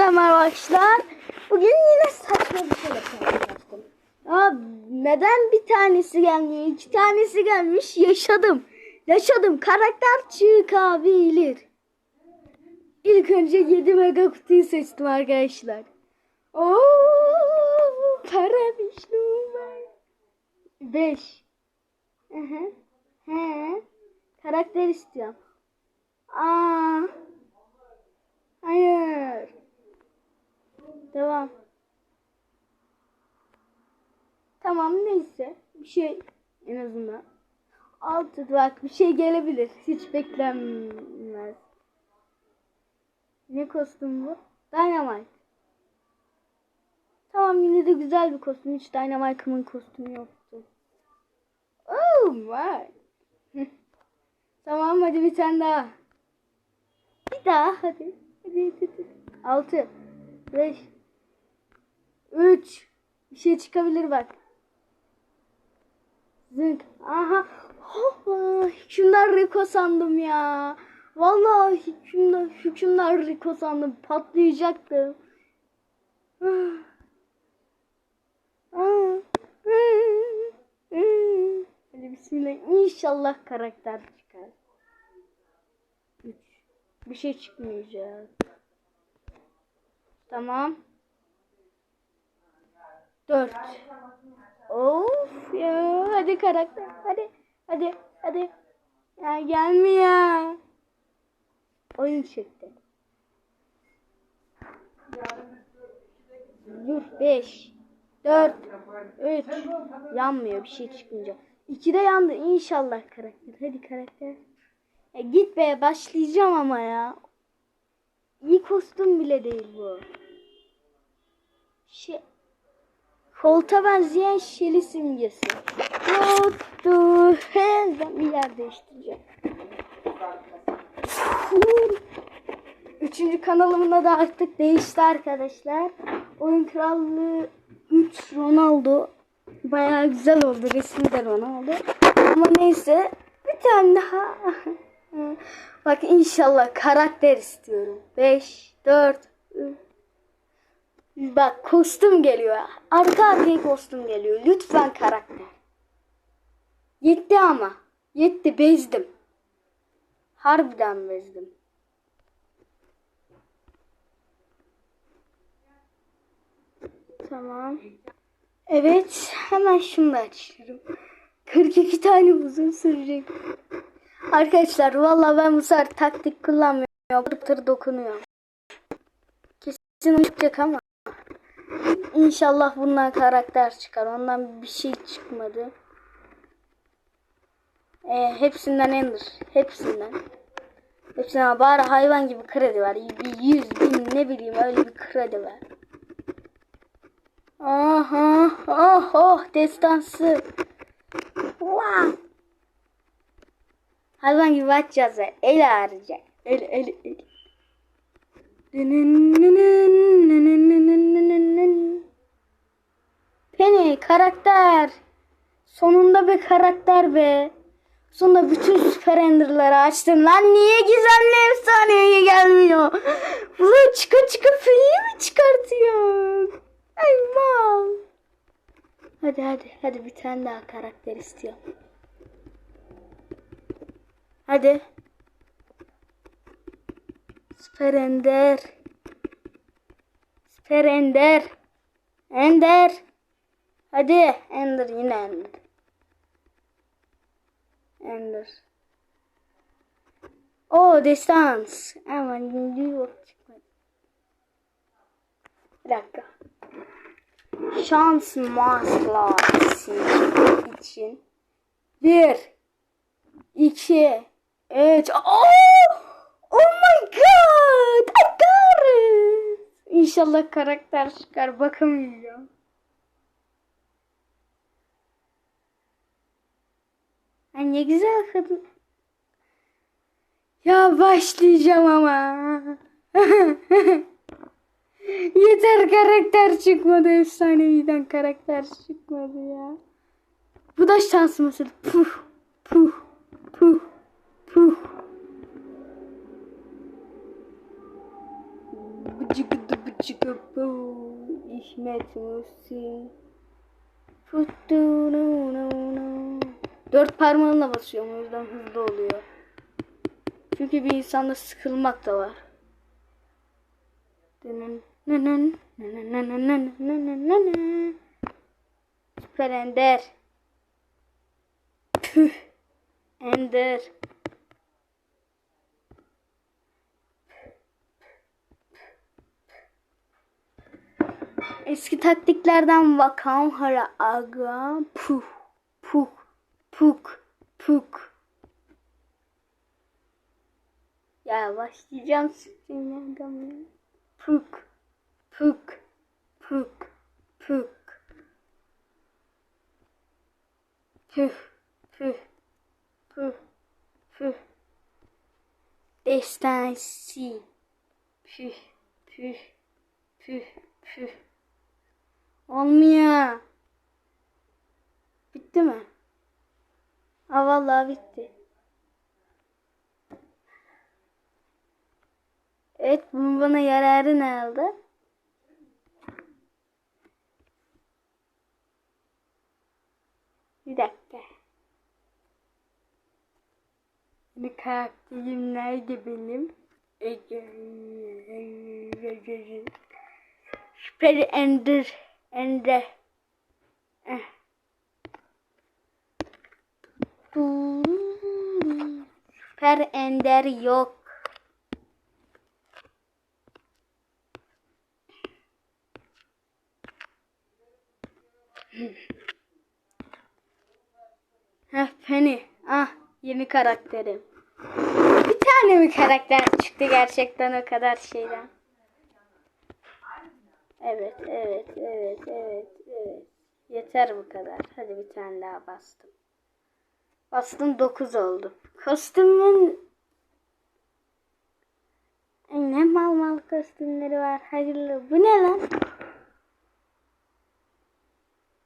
merhaba arkadaşlar. Bugün yine saçma bir şeyle karşılaştım. Aa, neden bir tanesi gelmiyor? İki tanesi gelmiş. Yaşadım. Yaşadım. Karakter çıkabilir. İlk önce 7 mega kutuyu seçtim arkadaşlar. Oo, para Vişnu var. 5. He. Karakter istiyorum. Aa. Hayır. Devam. Tamam neyse. Bir şey en azından. Altı bak bir şey gelebilir. Hiç beklenmez. Ne kostüm bu? Dynamite. Tamam yine de güzel bir kostüm. Hiç Dynamite'ımın kostümü yoktu. Oh my. tamam hadi bir tane daha. Bir daha hadi. Hadi hadi. hadi. Altı. Beş. Üç. Bir şey çıkabilir bak. Zınk. Aha. Hoppa. Hükümdar Rico sandım ya. Vallahi hükümdar, hükümdar Rico sandım. Patlayacaktım. Hadi bismillah. İnşallah karakter çıkar. Bir şey çıkmayacak. Tamam. Dört. Of ya. Hadi karakter. Hadi. Hadi. Hadi. Ya gelmiyor. Oyun çekti. Dur. Beş. Dört. Üç. Yanmıyor. Bir şey çıkmayacak. İki de yandı. İnşallah karakter. Hadi karakter. Ya git be. Başlayacağım ama ya. İyi kostüm bile değil bu. Şey, kolta benzeyen şeli simgesi. What the hell? Ben bir yer değiştireceğim. Üçüncü kanalımın adı artık değişti arkadaşlar. Oyun Krallığı 3 Ronaldo. Bayağı güzel oldu. Resmi de Ronaldo. Ama neyse. Bir tane daha. Bak inşallah karakter istiyorum. 5, 4, Bak kostüm geliyor. Arka arkaya kostüm geliyor. Lütfen karakter. Yetti ama. Yetti bezdim. Harbiden bezdim. Tamam. Evet. Hemen şunu da açıyorum. 42 tane uzun sürecek. Arkadaşlar vallahi ben bu sefer taktik kullanmıyorum. Pırpır dokunuyor. Kesin uçacak ama. İnşallah bundan karakter çıkar. Ondan bir şey çıkmadı. Ee, hepsinden Ender. Hepsinden. Hepsinden bari hayvan gibi kredi var. Bir yüz bin ne bileyim öyle bir kredi var. Aha, oh, oh, destansı. Wow. Hayvan gibi açacağız el ağrıyacak. El, el, el. Penny karakter. Sonunda bir karakter be. Sonunda bütün süper enderları açtım. Lan niye gizemli efsaneye gelmiyor? Ulan çıka çıka Penny'i mi çıkartıyor? Ay mal. Hadi hadi hadi bir tane daha karakter istiyorum. Hadi. Süper Ender. Süper Ender. Hadi Ender yine Ender. Ender. O distans. Aman yok çıkmadı. Bir dakika. Şans maskası için. Bir. iki, üç. Oh! Oh my god! I got it! İnşallah karakter çıkar. Bakamayacağım. Ay ne güzel kadın. Ya başlayacağım ama. Yeter karakter çıkmadı. Efsaneviden karakter çıkmadı ya. Bu da şans mesela. Puh. Puh. Puh. Puh. Cıgıdı bıcıgı bu. İhmet Muhsin. Dört parmağınla basıyorum o yüzden hızlı oluyor. Çünkü bir insanda sıkılmak da var. Süper Ender. Püh. Ender. Eski taktiklerden vakam hara aga puh puh puk puk. Ya başlayacağım gamle. Puk puk puk puk. Püh püh püh püh. Destansi. Püh püh püh püh. Olmuyor. Bitti mi? Ha vallahi bitti. Evet bunun bana yararı ne oldu? Bir dakika. Ne karakterim nerede benim? Süper Ender Ender eh. Süper Ender yok. Heh Penny. Ah yeni karakterim. Bir tane mi karakter çıktı gerçekten o kadar şeyden? Evet, evet, evet, evet, evet. Yeter bu kadar. Hadi bir tane daha bastım. Bastım 9 oldu. Kostümün Ay, ne mal mal kostümleri var. Hayırlı. Bu ne lan?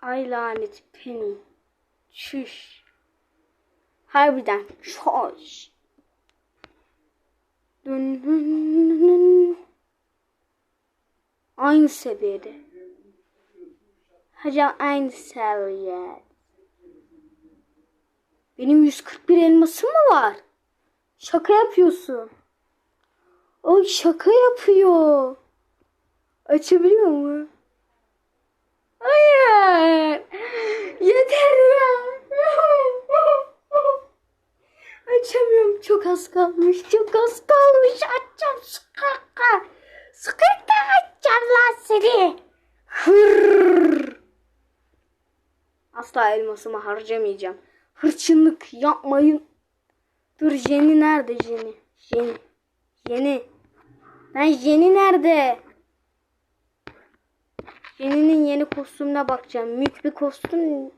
Ay lanet Penny. Çüş. Harbiden çoş. Dün dün dün dün. Aynı seviyede. Hocam aynı seviye. Benim 141 elmasım mı var? Şaka yapıyorsun. Ay şaka yapıyor. Açabiliyor mu? Hayır. Yeter ya. Açamıyorum. Çok az kalmış. Çok az kalmış. Açacağım. Açacağım lan seni. Hırr. Asla elmasımı harcamayacağım. Hırçınlık yapmayın. Dur Jenny nerede Jenny? Jenny. Jenny. Ben Jenny nerede? Jenny'nin yeni kostümüne bakacağım. Mük bir kostüm.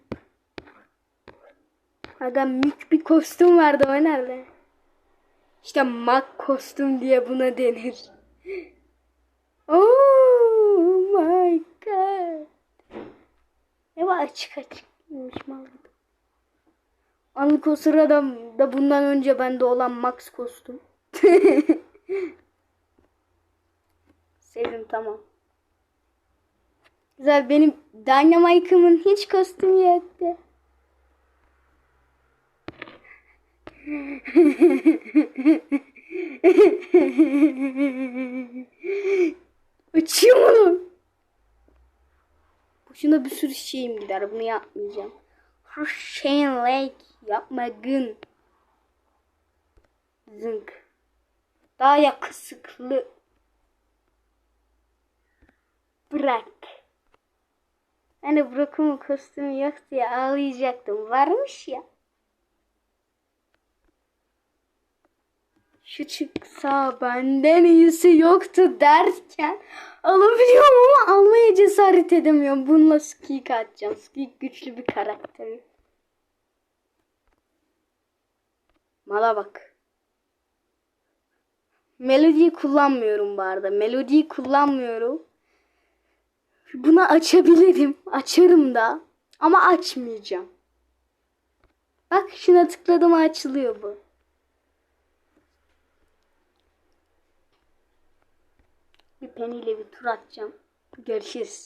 Aga mük bir kostüm vardı o nerede? İşte mak kostüm diye buna denir. Oh my god. Ne var açık açıkmış mal. Anlık o sırada da bundan önce bende olan Max kostüm. Sevdim tamam. Güzel benim Dynamite'ımın hiç kostümü yoktu. Uçuyor mu? Boşuna bir sürü şeyim gider. Bunu yapmayacağım. Hurricane Lake yapma gün. Zınk. Daha yakışıklı. Bırak. Hani Brock'un kostümü yok diye ağlayacaktım. Varmış ya. Şu çıksa benden iyisi yoktu derken alabiliyorum ama almaya cesaret edemiyorum. Bununla Squeak atacağım. Squeak güçlü bir karakter. Mala bak. Melodiyi kullanmıyorum bu arada. Melodiyi kullanmıyorum. Bunu açabilirim. Açarım da. Ama açmayacağım. Bak şuna tıkladım açılıyor bu. Penny ile bir tur atacağım. Görüşürüz.